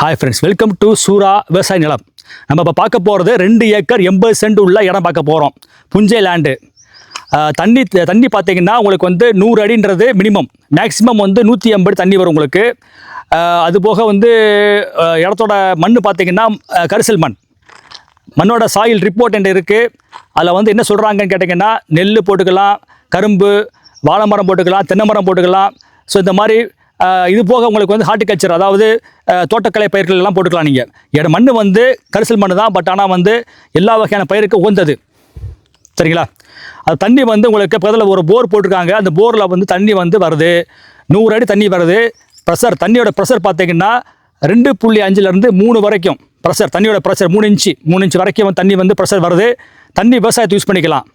Hi friends welcome to Soora விவசாய நிலம் நம்ம இப்போ பார்க்க போகிறது ரெண்டு ஏக்கர் எண்பது சென்ட் உள்ள இடம் பார்க்க போகிறோம் புஞ்சை லேண்டு தண்ணி தண்ணி பார்த்தீங்கன்னா உங்களுக்கு வந்து நூறு அடின்றது மினிமம் மேக்ஸிமம் வந்து நூற்றி எண்பது தண்ணி வரும் உங்களுக்கு. அதுபோக அது போக வந்து இடத்தோட மண் பார்த்தீங்கன்னா கரிசல் மண். மண்ணோட சாயில் ரிப்போர்ட் என்று இருக்குது அதில் வந்து என்ன சொல்கிறாங்கன்னு கேட்டிங்கன்னா நெல் போட்டுக்கலாம் கரும்பு வாழை மரம் போட்டுக்கலாம் தென்னை மரம் போட்டுக்கலாம். ஸோ இந்த மாதிரி இது போக உங்களுக்கு வந்து ஹார்டிகல்ச்சர் அதாவது தோட்டக்கலை பயிர்கள் எல்லாம் போட்டுக்கலாம் நீங்கள் என் மண் வந்து கரிசல் மண் தான் பட் ஆனால் வந்து எல்லா வகையான பயிருக்கு உகந்தது. சரிங்களா? அது தண்ணி வந்து உங்களுக்கு பக்கத்தில் ஒரு போர் போட்டிருக்காங்க. அந்த போரில் வந்து தண்ணி வந்து வருது. நூறு அடி தண்ணி வருது. ப்ரெஷர் தண்ணியோட ப்ரெஷர் பார்த்தீங்கன்னா ரெண்டு புள்ளி அஞ்சுலேருந்து மூணு வரைக்கும் ப்ரெஷர் தண்ணியோட ப்ரெஷர் மூணு இன்ச்சு மூணு இன்ச்சு வரைக்கும் தண்ணி வந்து ப்ரெஷர் வருது. தண்ணி விவசாயத்தை யூஸ் பண்ணிக்கலாம்.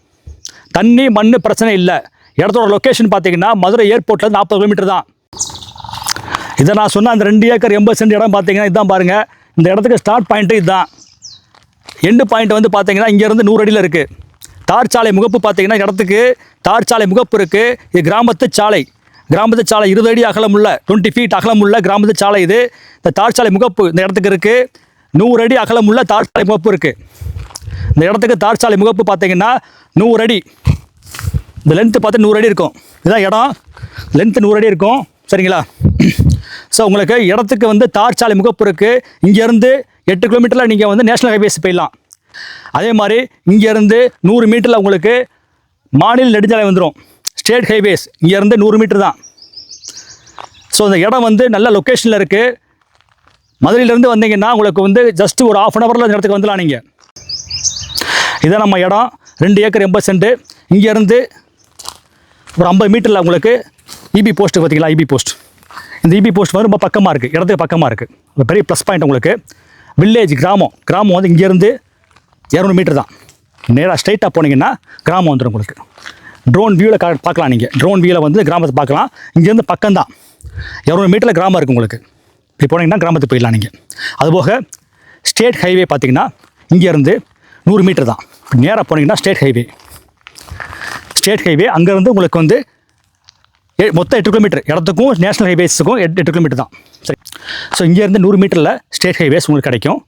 தண்ணி மண் பிரச்சனை இல்லை. இடத்தோட லொக்கேஷன் பார்த்தீங்கன்னா மதுரை ஏர்போர்ட்லேருந்து நாற்பது கிலோமீட்டர் தான். இதை நான் சொன்ன அந்த ரெண்டு ஏக்கர் எண்பது சென்ட் இடம் பார்த்தீங்கன்னா இதுதான் பாருங்கள் இந்த இடத்துக்கு ஸ்டார்ட் பாயிண்ட்டு இதுதான் எண்டு பாயிண்ட் வந்து பார்த்தீங்கன்னா இங்கேருந்து நூறு அடியில் இருக்குது தார் சாலை முகப்பு பார்த்தீங்கன்னா இடத்துக்கு தார் சாலை முகப்பு இருக்குது இது கிராமத்து சாலை. கிராமத்து சாலை இருபது அடி அகலமுள்ள டுவெண்ட்டி ஃபீட் அகலமுள்ள கிராமத்து சாலை இது. இந்த தார் சாலை முகப்பு இந்த இடத்துக்கு இருக்குது நூறு அடி அகலமுள்ள தார் சாலை முகப்பு இருக்குது இந்த இடத்துக்கு தார் சாலை முகப்பு பார்த்தீங்கன்னா நூறு அடி. இந்த லென்த்து பார்த்து நூறு அடி இருக்கும். இதான் இடம். லென்த்து நூறு அடி இருக்கும். சரிங்களா? ஸோ உங்களுக்கு இடத்துக்கு வந்து தார் சாலை முகப்புறக்கு இங்கேருந்து எட்டு கிலோமீட்டரில் நீங்கள் வந்து நேஷனல் ஹைவேஸ் போயிடலாம். அதே மாதிரி இங்கேருந்து நூறு மீட்டரில் உங்களுக்கு மாநில நெடுஞ்சாலை வந்துடும் ஸ்டேட் ஹைவேஸ் இங்கேருந்து நூறு மீட்டர் தான். ஸோ அந்த இடம் வந்து நல்ல லொக்கேஷனில் இருக்குது மதுரையிலேருந்து வந்தீங்கன்னா உங்களுக்கு வந்து ஜஸ்ட் ஒரு ஆஃப் அன் ஹவரில் அந்த இடத்துக்கு வந்துடலாம் நீங்கள் இதான் நம்ம இடம். ரெண்டு ஏக்கர் எண்பது சென்ட். இங்கேருந்து ஒரு ஐம்பது மீட்டரில் உங்களுக்கு இபி போஸ்ட்டு பார்த்தீங்களா இபி போஸ்ட் இந்த இபி போஸ்ட் வந்து ரொம்ப பக்கமாக இருக்குது இடத்துக்கு பக்கமாக இருக்குது பெரிய ப்ளஸ் பாயிண்ட் உங்களுக்கு. வில்லேஜ் கிராமம். கிராமம் வந்து இங்கேருந்து இரநூறு மீட்டர் தான். நேராக ஸ்ட்ரைட்டாக போனீங்கன்னா கிராமம் வந்துடும் உங்களுக்கு. ட்ரோன் வியூவில் கா பார்க்கலாம் நீங்கள் ட்ரோன் வியூவில் வந்து கிராமத்தை பார்க்கலாம். இங்கேருந்து பக்கம்தான். இரநூறு மீட்டரில் கிராமம் இருக்குது உங்களுக்கு. இப்படி போனீங்கன்னா கிராமத்துக்கு போயிடலாம் நீங்கள் அதுபோக ஸ்டேட் ஹைவே பார்த்தீங்கன்னா இங்கேருந்து நூறு மீட்டர் தான். நேராக போனீங்கன்னா ஸ்டேட் ஹைவே ஸ்டேட் ஹைவே அங்கேருந்து உங்களுக்கு வந்து மொத்தம் எட்டு கிலோமீட்டர் இடத்துக்கும் நேஷனல் ஹைவேஸுக்கும் எட்டு எட்டு கிலோமீட்டர் தான். சரி. ஸோ இங்கேருந்து நூறு மீட்டரில் ஸ்டேட் ஹைவேஸ் உங்களுக்கு கிடைக்கும்.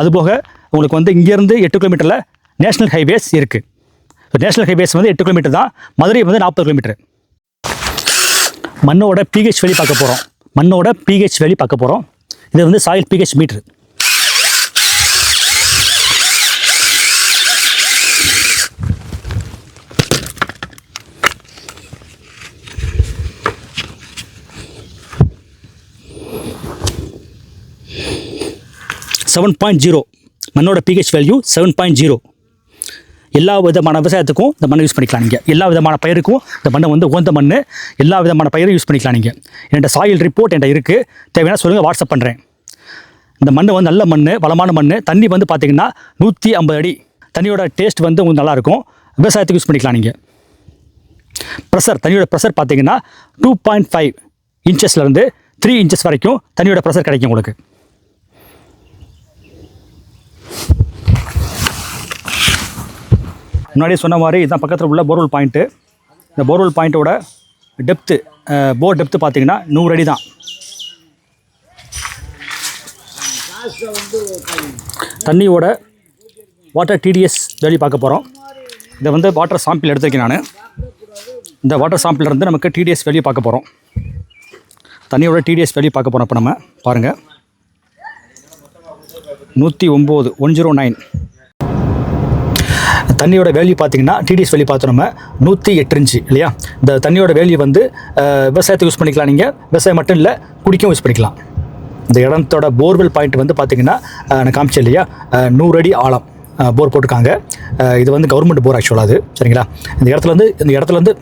அதுபோக உங்களுக்கு வந்து இங்கேருந்து எட்டு கிலோமீட்டரில் நேஷனல் ஹைவேஸ் இருக்குது ஸோ நேஷனல் ஹைவேஸ் வந்து எட்டு கிலோமீட்டர் தான். மதுரை வந்து நாற்பது கிலோமீட்டர் மண்ணோட பிஹெச் வெளி பார்க்க போகிறோம் மண்ணோட பிஹெச் வெளி பார்க்க போகிறோம் இது வந்து soil pH meter seven point zero மண்ணோட pH value seven point zero எல்லா விதமான விவசாயத்துக்கும் இந்த மண்ணை யூஸ் பண்ணிக்கலாம் நீங்கள் எல்லா விதமான பயிருக்கும் இந்த மண்ணை வந்து உகந்த மண் எல்லா விதமான பயிரும் யூஸ் பண்ணிக்கலாம் நீங்கள் என்கிட்ட சாயில் ரிப்போர்ட் என்கிட்ட இருக்குது தேவையான சொல்லுங்கள் வாட்ஸ்அப் பண்ணுறேன் இந்த மண் வந்து நல்ல மண் வளமான மண் தண்ணி வந்து பார்த்தீங்கன்னா நூற்றி ஐம்பது அடி. தண்ணியோட டேஸ்ட் வந்து உங்களுக்கு நல்லாயிருக்கும். விவசாயத்துக்கு யூஸ் பண்ணிக்கலாம் நீங்கள் ப்ரெஷர் தண்ணியோட ப்ரெஷர் பார்த்தீங்கன்னா டூ பாயிண்ட் ஃபைவ் இன்ச்சஸ்லேருந்து த்ரீ இன்ச்சஸ் வரைக்கும் தண்ணியோட ப்ரெஷர் கிடைக்கும் உங்களுக்கு. முன்னாடியே சொன்ன மாதிரி இதுதான் பக்கத்தில் உள்ள போர்வெல் பாயிண்ட்டு இந்த போர்வெல் பாயிண்ட்டோட டெப்த்து போர் டெப்த்து பார்த்தீங்கன்னா நூறு அடி தான் தண்ணியோட வாட்டர் டிடிஎஸ் வேல்யூ பார்க்க போகிறோம் இதை வந்து வாட்டர் சாம்பிள் எடுத்துருக்கேன் நான். இந்த வாட்டர் சாம்பிள் இருந்து நமக்கு டிடிஎஸ் வேல்யூ பார்க்க போகிறோம் தண்ணியோட டிடிஎஸ் வேல்யூ பார்க்க போகிறோம் இப்போ நம்ம பாருங்கள் நூற்றி ஒம்பது ஒன் ஜீரோ நைன். தண்ணியோட வேல்யூ பார்த்தீங்கன்னா டிடிஎஸ் வேல்யூ பார்த்தோம் நம்ம நூற்றி எட்டு இன்ச்சு இல்லையா? இந்த தண்ணியோட வேல்யூ வந்து விவசாயத்தை விவசாயத்துக்கு யூஸ் பண்ணிக்கலாம் நீங்கள் விவசாயம் மட்டும் இல்லை குடிக்கவும் யூஸ் பண்ணிக்கலாம். இந்த இடத்தோட போர்வெல் பாயிண்ட் வந்து பார்த்தீங்கன்னா நான் காமிச்சேன் இல்லையா? நூறு அடி ஆழம் போர் போட்டிருக்காங்க. இது வந்து கவர்மெண்ட் போர் ஆக்சுவலாக அது சரிங்களா? இந்த இடத்துல வந்து இந்த இடத்துல வந்து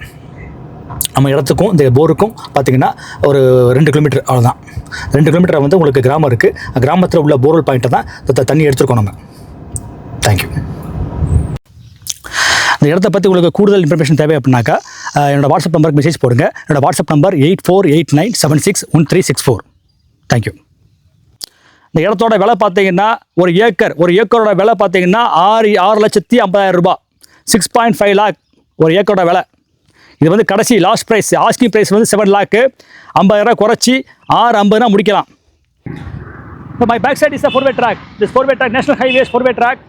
நம்ம இடத்துக்கும் இந்த போருக்கும் பார்த்தீங்கன்னா ஒரு ரெண்டு கிலோமீட்டர் அவ்வளோதான் ரெண்டு கிலோமீட்டர் வந்து உங்களுக்கு கிராமம் இருக்குது கிராமத்தில் உள்ள போர்வெல் பாயிண்ட்டை தான் தண்ணி எடுத்துருக்கோம் நம்ம. தேங்க்யூ இந்த இடத்த பற்றி உங்களுக்கு கூடுதல் இன்ஃபர்மேஷன் தேவை அப்படின்னாக்கா என்னோட வாட்ஸ்அப் நம்பருக்கு மெசேஜ் போடுங்க. என்னோட WhatsApp number eight four eight nine seven six one three six four thank you இந்த இடத்தோட விலை பார்த்தீங்கன்னா ஒரு ஏக்கர் ஒரு ஏக்கரோட விலை பார்த்தீங்கன்னா ஆறு ஆறு லட்சத்தி ஐம்பதாயிரம் ரூபாய். சிக்ஸ் பாயிண்ட் ஃபைவ் லேக் ஒரு ஏக்கரோட விலை. இது வந்து கடைசி லாஸ்ட் ப்ரைஸ் ஆஸ்கிங் ப்ரைஸ் வந்து செவன் லேக்கு ஐம்பதாயிரம் குறைச்சி ஆறு ஐம்பதுனா முடிக்கலாம். My my site is a four way track this four way track national highways four way track.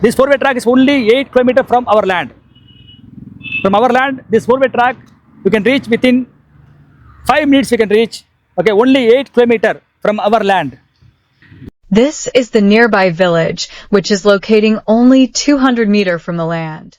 This four-way track is only eight kilometer from our land. From our land, this four-way track you can reach within five minutes. You can reach. Okay, only eight kilometer from our land. This is the nearby village, which is locating only 200 meter from the land.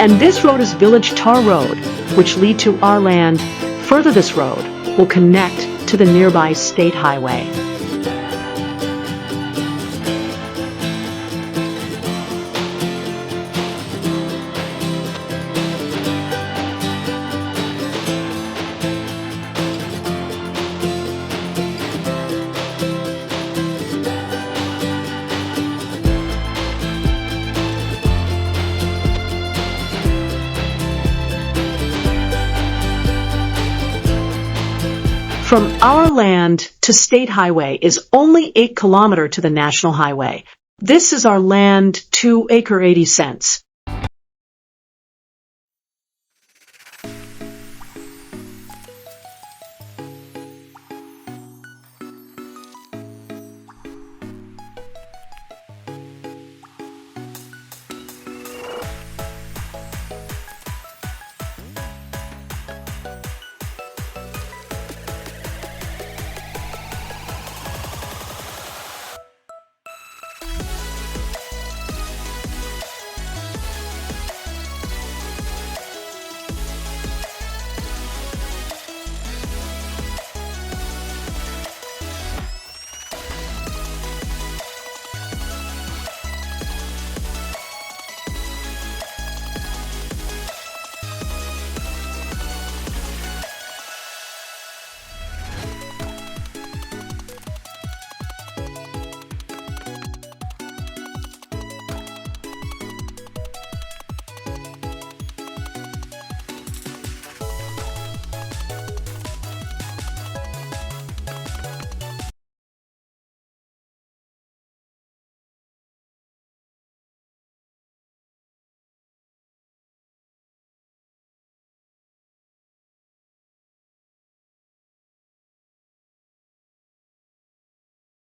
And this road is Village Tar Road, which lead to our land. Further this road will connect to the nearby state highway. From our land to state highway is only 8 kilometer to the national highway. This is our land 2 acre 80 cents.